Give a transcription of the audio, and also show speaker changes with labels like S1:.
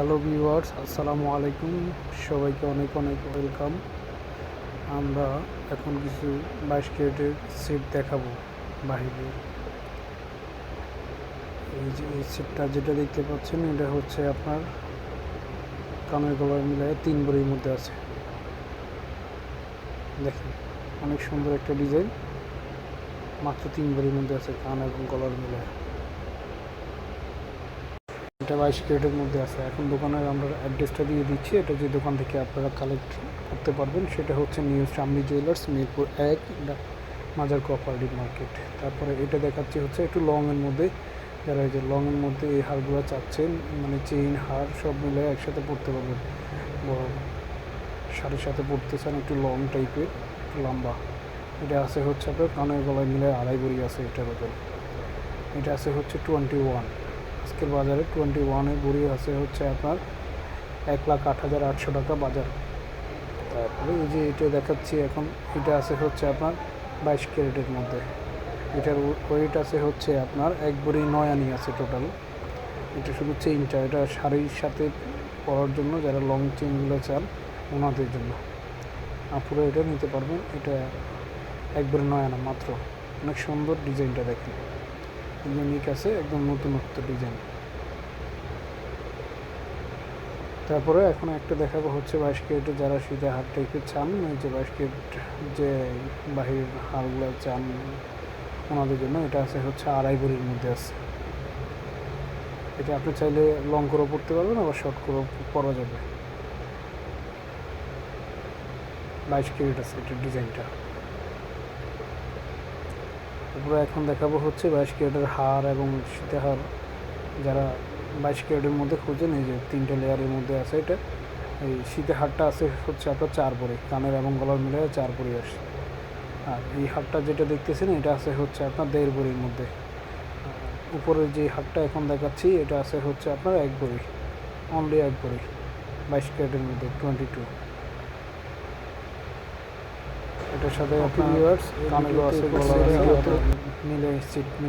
S1: Hello viewers, আসসালামু আলাইকুম। সবাইকে অনেক অনেক ওয়েলকাম। আমরা এখন কিছু বাইশ ক্যারেটের সেট দেখাবো বাহিরে এই যে এই সেটটা যেটা দেখতে পাচ্ছেন, এটা হচ্ছে আপনার কানের গলার মিলায় তিন বড়ির মধ্যে আছে। দেখেন, অনেক সুন্দর একটা ডিজাইন। মাত্র তিন বড়ির মধ্যে আছে কান এবং গলার মিলায়। এটা বাইশ ক্যারেটের মধ্যে আছে। এখন দোকানের আমরা অ্যাড্রেসটা দিয়ে দিচ্ছি। এটা যে দোকান থেকে আপনারা কালেক্ট করতে পারবেন, সেটা হচ্ছে নিউ চামড়ি জুয়েলার্স মিরপুর এক মাজার কোঅপারেটিভ মার্কেট তারপরে এটা দেখাচ্ছি হচ্ছে একটু লংয়ের মধ্যে। যারা এই যে লংয়ের মধ্যে এই হারগুলো চাচ্ছেন মানে চেইন হার সব মিলে একসাথে পড়তে পারবেন। বড় শাড়ির সাথে পড়তে চান একটু লং টাইপের লম্বা। এটা আছে হচ্ছে আপনার কানের গলায় মিলে আড়াই বড়ি আছে এটার ওজন। এটা আছে হচ্ছে টোয়েন্টি ওয়ান আজকের বাজারে টোয়েন্টি ওয়ানের বুড়ি আছে হচ্ছে আপনার এক লাখ আট হাজার আটশো টাকা বাজার। তারপরে এই যে এটা দেখাচ্ছি, এখন এটা আছে হচ্ছে আপনার বাইশ ক্যারেটের মধ্যে। এটার ওয়েট আছে হচ্ছে আপনার এক বুড়ি নয় আনি আছে টোটাল এটা শুধু চেইনটা এটা শাড়ির সাথে পরার জন্য যারা লং চেইনগুলো চান, ওনাদের জন্য। আপুরা এটা নিতে পারবেন, এটা একবারে নয় আনা মাত্র। অনেক সুন্দর ডিজাইনটা দেখেন। ইউনিক আছে, একদম নতুনত্ব ডিজাইন তারপরে এখন একটা দেখাবো হচ্ছে বাইশ ক্যারেটে যারা সিধা হাত টাইপের চান যে বাইশ ক্যারেট যে বাহির হারগুলো চান ওনাদের জন্য, এটা আছে হচ্ছে আড়াই ভরির মধ্যে আছে। এটা আপনি চাইলে লং করেও পড়তে পারবেন, আবার শর্ট করেও পরা যাবে। বাইশ ক্যারেট আছে এটার ডিজাইনটা তারপরে এখন দেখাবো হচ্ছে বাইশ ক্যারেটের হার এবং সীতাহার। যারা বাইশ ক্যারেটের মধ্যে খুঁজেন, এই যে তিনটে লেয়ারের মধ্যে আছে এটা, এই শীতের হারটা আছে হচ্ছে আপনার চার পরে, কানের এবং গলার মিলে চার পরে আসে। আর এই হারটা যেটা দেখতেছেন, এটা আছে হচ্ছে আপনার দেড় বড়ির মধ্যে। উপরের যে হারটা এখন দেখাচ্ছি, এটা আছে হচ্ছে আপনার এক বড়ি অনলি এক বড়ি বাইশ ক্যারেটের মধ্যে টোয়েন্টি টু এটার সাথে আপনার আছে গলা আছে মিলে সিট মিলে